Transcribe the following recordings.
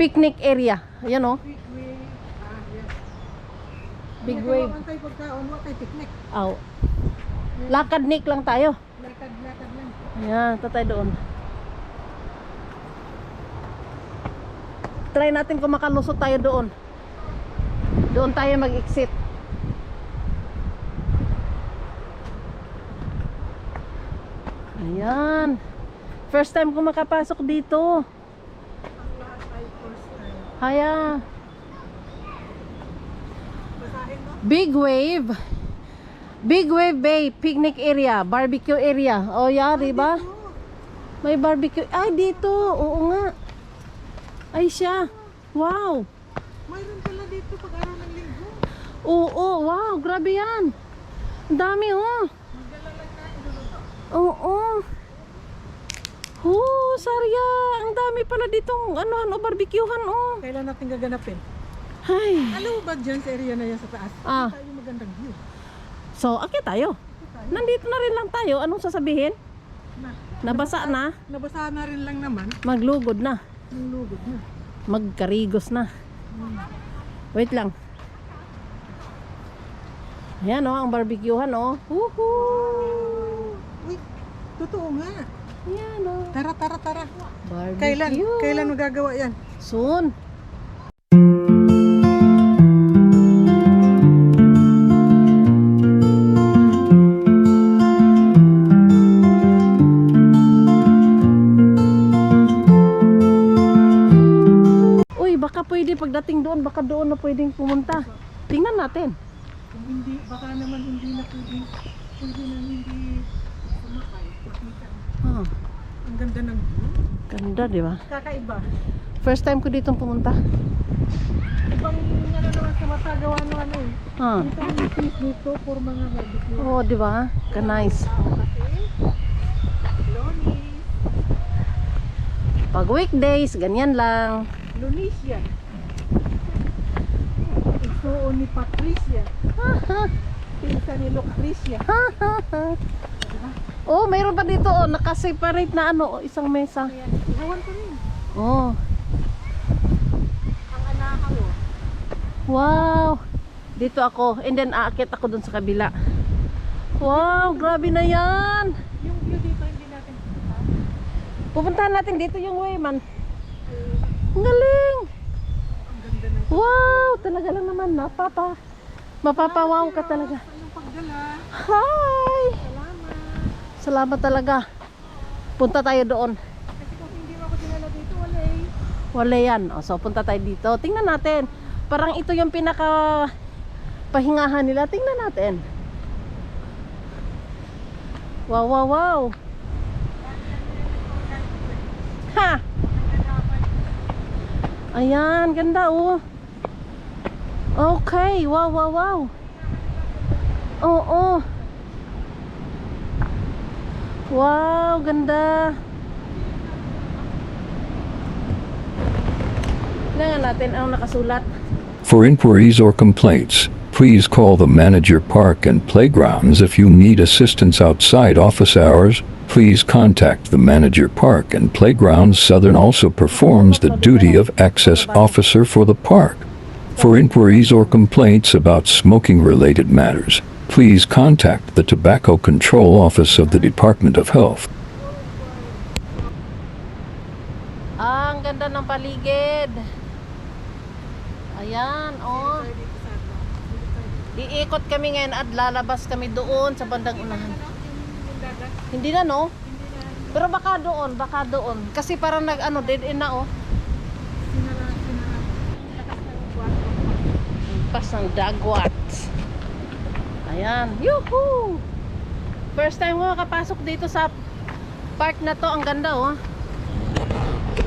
picnic area. Ayan oh. Big wave. Ah, yes. Big Kaya wave. kawakan tayo pagkaon, wa kay picnic. Aw. Lakad Nick lang tayo. Lakad-lakad lang. Ayan, tatay doon. Try natin kung makalusot tayo doon. Doon tayo mag-exit. Ayan. First time ko makapasok dito. Ang lahat ay first mo? Big Wave. Big Wave Bay picnic area, barbecue area. Oh, yeah, di ba? May barbecue. Ay, dito. Oo nga. Ay, siya. Wow. Mayroon pala dito pag araw ng linggo. Oo, wow. Grabe yan. Ang dami, oh. Magdala lang na iluluto. Oh, Sarya. Ang dami pala ditong anuhan o barbecuehan, oh. Kailan natin gaganapin? Ay. Alam mo ba dyan sa area na yan sa taas? Ah. Tayo magandang view. So, akit tayo. Tayo. Nandito na rin lang tayo. Anong sasabihin? Na, Nabasa na. nabasa na rin lang naman. Maglugod na. Yung lugod na. Magkarigos na. Wait lang. Ayan oh, ang barbecuehan oh. Woohoo! Uy, totoo nga. Ayan oh. Tara, tara, tara. Barbecue. Kailan? Kailan magagawa yan? Soon. Uy, baka pwede pagdating doon, baka doon na pwedeng pumunta. Tingnan natin. Kung hindi, baka naman hindi na pwede, pwede na hindi sumakay. Makita. Ah, Ang ganda ng view. ganda, di ba? Kakaiba. First time ko dito pumunta. Ibang ano naman sa mata gawa ng ano eh. Ah. Dito ang isip dito for mga barbecue. Oo, di ba? Ka nice. Pag weekdays, ganyan lang. Lonisia. Isuo ni Patricia. Pinsa ni Lucrecia. Oh, mayroon pa dito oh, nakaseparate na ano, oh, isang mesa. Ihawan ko rin. Oh, Ang anahaw. oh. wow. Dito ako, and then aakit ako dun sa kabila. Wow, grabe na yan. Yung view dito hindi natin kita. Pupuntahan natin dito yung. Ang galing. Ang ganda ng Wow, talaga lang naman, mapapa. Mapapawaw ka talaga. Hi! Salamat. Talaga. Punta tayo doon. Kasi kung hindi mo ako dinala dito, wala eh. Wala yan. O, so, punta tayo dito. Tingnan natin. Parang ito yung pinaka pahingahan nila. Tingnan natin. Wow, wow, wow. Ha! Ayan, ganda oh. Okay, wow, wow, wow. Oo. Wow, ganda. Tingnan natin ang nakasulat. For inquiries or complaints, please call the manager park and playgrounds if you need assistance outside office hours. Please contact the manager park and playgrounds. Southern also performs the duty of access officer for the park. For inquiries or complaints about smoking related matters, please contact the Tobacco Control Office of the Department of Health. Ah, ang ganda ng paligid. Ayan, oh. Iikot kami ngayon at lalabas kami doon sa bandang unahan. Hindi na, no? Pero baka doon, baka doon. Kasi parang nag, ano, dead end na, oh. Pas ng dagwat. Ayan. Yuhu! First time ko makapasok dito sa park na to. Ang ganda, oh.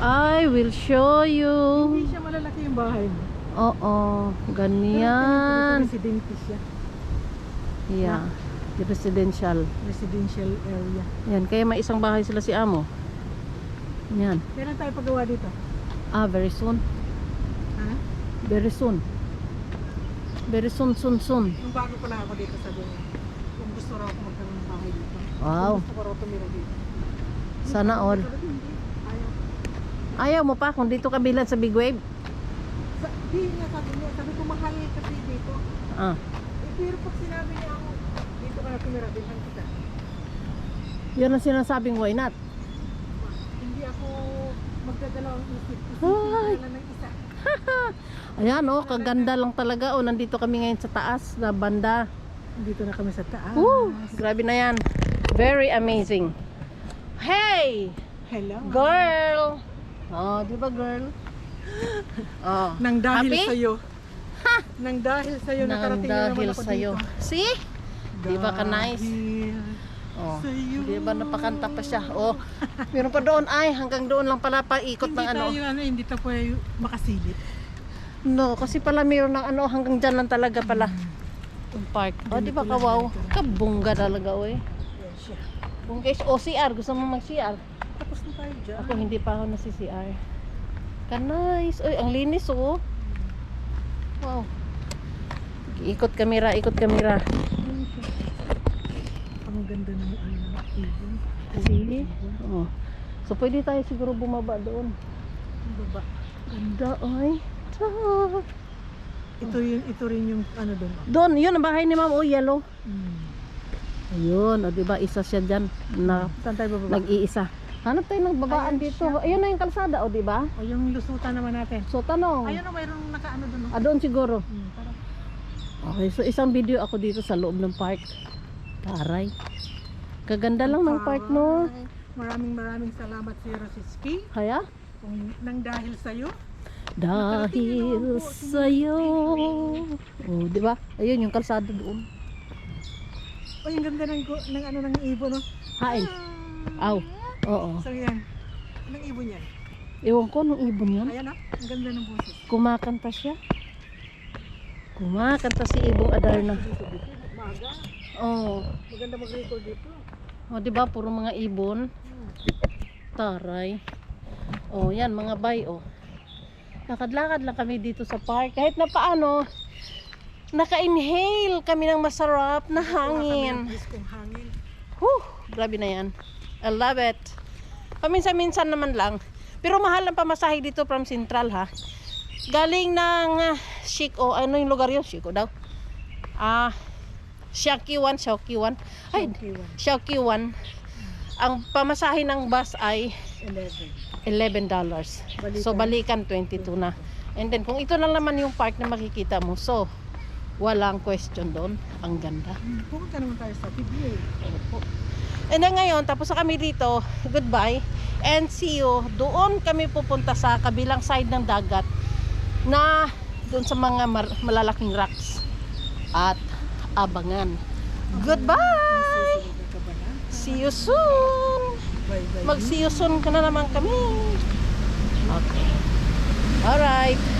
I will show you. Hindi siya malalaki yung bahay. Oo, ganyan. Residente siya. Yeah. Residential. Residential area. Yan, kaya may isang bahay sila si Amo. Yan. Kailan tayo paggawa dito? Ah, very soon. Ha? Very soon. Very soon, soon, soon. Nung bago pa lang ako dito sa doon. Kung gusto raw ako magkaroon ng bahay dito. Wow. Kung gusto ko raw tumira dito. Sana all. Ayaw. Ayaw mo pa kung dito ka bilad sa big wave? Sa, di nga sabi niya, sabi ko mahal kasi dito. Ah. Eh, pero pag sinabi niya ako, dito ka na tumira, bilhan kita. Yun ang sinasabing why not? Hindi ako magdadalawang isip. Ay. Na ng isa. Ayan oh, kaganda lang talaga. Oh, nandito kami ngayon sa taas na banda. Dito na kami sa taas. Woo! Grabe na yan. Very amazing. Hey! Hello. Girl! Oh, di ba girl? Oh. Nang dahil Happy? sa'yo. Nang dahil sa'yo, Nang nakarating na naman dahil ako sa'yo. dito. See? Di ba ka nice? Oh. sa'yo. Di ba napakanta pa siya? Oh. Meron pa doon ay hanggang doon lang pala pa ikot hindi ng ano. tayo, ano, hindi tayo pwede makasilip. No, kasi pala meron ng ano hanggang dyan lang talaga pala. Yung park. Oh, di ba ka wow? Kabungga talaga oy. Kung guys, OCR, gusto mo mag-CR? Tapos na tayo dyan. Ako hindi pa ako nasi-CR. Ka nice. Oy, ang linis oh. Wow. Ikot kamera, ikot kamera. Ang ganda ng ano, ibon. Sige. Oh. So pwede tayo siguro bumaba doon. Baba. Ganda ay. Ta. Ito yun, ito rin yung ano doon. Doon, yun ang bahay ni Ma'am oh, yellow. Hmm. Ayun, o diba isa siya dyan na Saan tayo bababa? nag-iisa. Hanap tayo ng babaan dito. siya. Ayun na yung kalsada, o diba? o yung lusutan naman natin. So tanong, Ayun o, mayroong nakaano doon. ah, doon siguro. Hmm, tara. Okay, so isang video ako dito sa loob ng park. Taray. Kaganda lang ng park, no? Maraming maraming salamat si Rosiski. Kaya? Kung nang dahil sa'yo. Dahil sa'yo. Oh, di ba? Ayun yung kalsada doon. O, yung ganda ng, ng ano ng ibon, no? Hain. Aw. Oo. So, yan. Anong ibon yan? Ewan ko nung ibon yan. Ayan, no? Ang ganda ng boses. Kumakanta siya. Kumakanta si Ibong Adarna. Maga. Oh. Maganda mag-record dito. O, di ba? Puro mga ibon. Taray. O, yan, mga bay, o. Lakad-lakad lang kami dito sa park. Kahit na paano, naka-inhale kami ng masarap na hangin. Hangin. Whew, grabe na yan. I love it. Paminsan-minsan naman lang. Pero mahal ang pamasahe dito from Central, ha? Galing ng uh, Shiko, ano yung lugar yun? Shiko daw. Ah, Shakiwan, Shakiwan. Ay, Kiwan. Shakiwan. Ang pamasahe ng bus ay 11. $11. So, balikan 22 na. And then, kung ito na naman yung park na makikita mo, so, walang question doon. Ang ganda. Pumunta naman tayo sa PBA. Opo. And then ngayon, tapos na kami dito, goodbye, and see you. Doon kami pupunta sa kabilang side ng dagat na doon sa mga malalaking rocks at abangan. Goodbye! See you soon! Mag-see you soon ka na naman kami. Okay. Alright.